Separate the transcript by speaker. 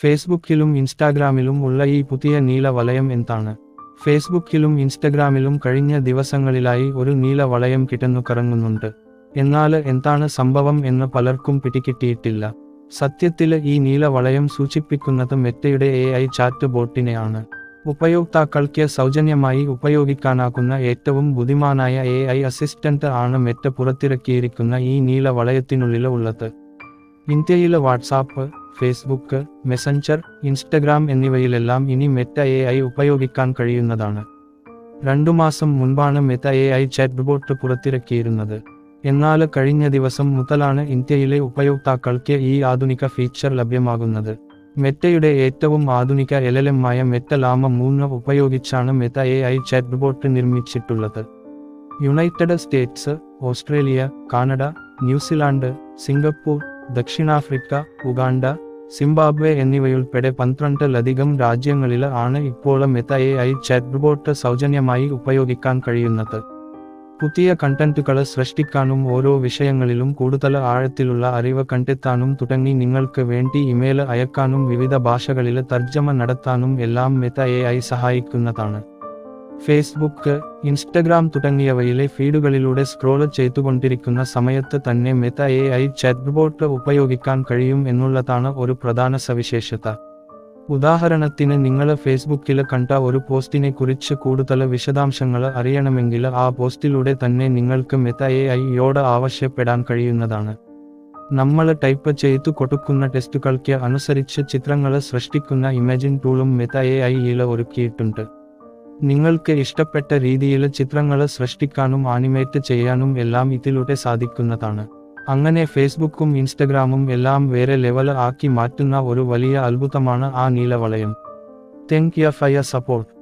Speaker 1: ഫേസ്ബുക്കിലും ഇൻസ്റ്റാഗ്രാമിലും ഉള്ള ഈ പുതിയ നീല വലയം എന്താണ്? ഫേസ്ബുക്കിലും ഇൻസ്റ്റഗ്രാമിലും കഴിഞ്ഞ ദിവസങ്ങളിലായി ഒരു നീല വളയം കിട്ടുന്നു കറങ്ങുന്നുണ്ട്. എന്നാൽ എന്താണ് സംഭവം എന്ന് പലർക്കും പിടികിട്ടിയിട്ടില്ല. സത്യത്തിൽ ഈ നീല വളയം സൂചിപ്പിക്കുന്നത് മെറ്റയുടെ എ ഐ ചാറ്റ് ബോട്ടിനെയാണ്. ഉപയോക്താക്കൾക്ക് സൗജന്യമായി ഉപയോഗിക്കാനാകുന്ന ഏറ്റവും ബുദ്ധിമാനായ എ ഐ അസിസ്റ്റന്റ് ആണ് മെറ്റ പുറത്തിറക്കിയിരിക്കുന്ന ഈ നീല വളയത്തിനുള്ളിൽ ഉള്ളത്. ഇന്ത്യയിലെ വാട്സാപ്പ് ഫേസ്ബുക്ക് മെസഞ്ചർ ഇൻസ്റ്റഗ്രാം എന്നിവയിലെല്ലാം ഇനി മെറ്റ എ ഐ ഉപയോഗിക്കാൻ കഴിയുന്നതാണ്. രണ്ടു മാസം മുൻപാണ് Meta A I chat bot പുറത്തിറക്കിയിരുന്നത്. എന്നാൽ കഴിഞ്ഞ ദിവസം മുതലാണ് ഇന്ത്യയിലെ ഉപയോക്താക്കൾക്ക് ഈ ആധുനിക ഫീച്ചർ ലഭ്യമാകുന്നത്. മെറ്റയുടെ ഏറ്റവും ആധുനിക എലലമായ മെറ്റ ലാമ മൂന്ന് ഉപയോഗിച്ചാണ് Meta A I chat bot നിർമ്മിച്ചിട്ടുള്ളത്. United States Australia Canada New Zealand Singapore ദക്ഷിണാഫ്രിക്ക ഉഗാണ്ട സിംബാബ്വെ എന്നിവയുൾപ്പെടെ പന്ത്രണ്ടിലധികം രാജ്യങ്ങളിൽ ആണ് ഇപ്പോൾ മെറ്റ എ ഐ ചാറ്റ്ബോട്ട് സൗജന്യമായി ഉപയോഗിക്കാൻ കഴിയുന്നത്. പുതിയ കണ്ടന്റുകൾ സൃഷ്ടിക്കാനും ഓരോ വിഷയങ്ങളിലും കൂടുതൽ ആഴത്തിലുള്ള അറിവ് കണ്ടെത്താനും തുടങ്ങി നിങ്ങൾക്ക് വേണ്ടി ഇമെയിൽ അയക്കാനും വിവിധ ഭാഷകളിൽ തർജമ നടത്താനും എല്ലാം മെത്ത എ സഹായിക്കുന്നതാണ്. ഫേസ്ബുക്ക് ഇൻസ്റ്റഗ്രാം തുടങ്ങിയവയിലെ ഫീഡുകളിലൂടെ സ്ക്രോൾ ചെയ്തുകൊണ്ടിരിക്കുന്ന സമയത്ത് തന്നെ മെത്ത എ ഐ ചാറ്റ്ബോട്ട് ഉപയോഗിക്കാൻ കഴിയും എന്നുള്ളതാണ് ഒരു പ്രധാന സവിശേഷത. ഉദാഹരണത്തിന് നിങ്ങൾ ഫേസ്ബുക്കിൽ കണ്ട ഒരു പോസ്റ്റിനെ കുറിച്ച് കൂടുതൽ വിശദാംശങ്ങൾ അറിയണമെങ്കിൽ ആ പോസ്റ്റിലൂടെ തന്നെ നിങ്ങൾക്ക് മെത്ത എ ഐയോട് ആവശ്യപ്പെടാൻ കഴിയുന്നതാണ്. നമ്മൾ ടൈപ്പ് ചെയ്തു കൊടുക്കുന്ന ടെസ്റ്റുകൾക്ക് അനുസരിച്ച് ചിത്രങ്ങൾ സൃഷ്ടിക്കുന്ന ഇമേജിൻ ടൂളും മെത്ത എ ഐയിൽ ഒരുക്കിയിട്ടുണ്ട്. നിങ്ങൾക്ക് ഇഷ്ടപ്പെട്ട രീതിയിൽ ചിത്രങ്ങൾ സൃഷ്ടിക്കാനും ആനിമേറ്റ് ചെയ്യാനും എല്ലാം ഇതിലൂടെ സാധിക്കുന്നതാണ്. അങ്ങനെ ഫേസ്ബുക്കും ഇൻസ്റ്റഗ്രാമും എല്ലാം വേറെ ലെവൽ ആക്കി മാറ്റുന്ന ഒരു വലിയ അത്ഭുതമാണ് ആ നീലവളയം തെങ്ക് യു ഫയർ സപ്പോർട്ട്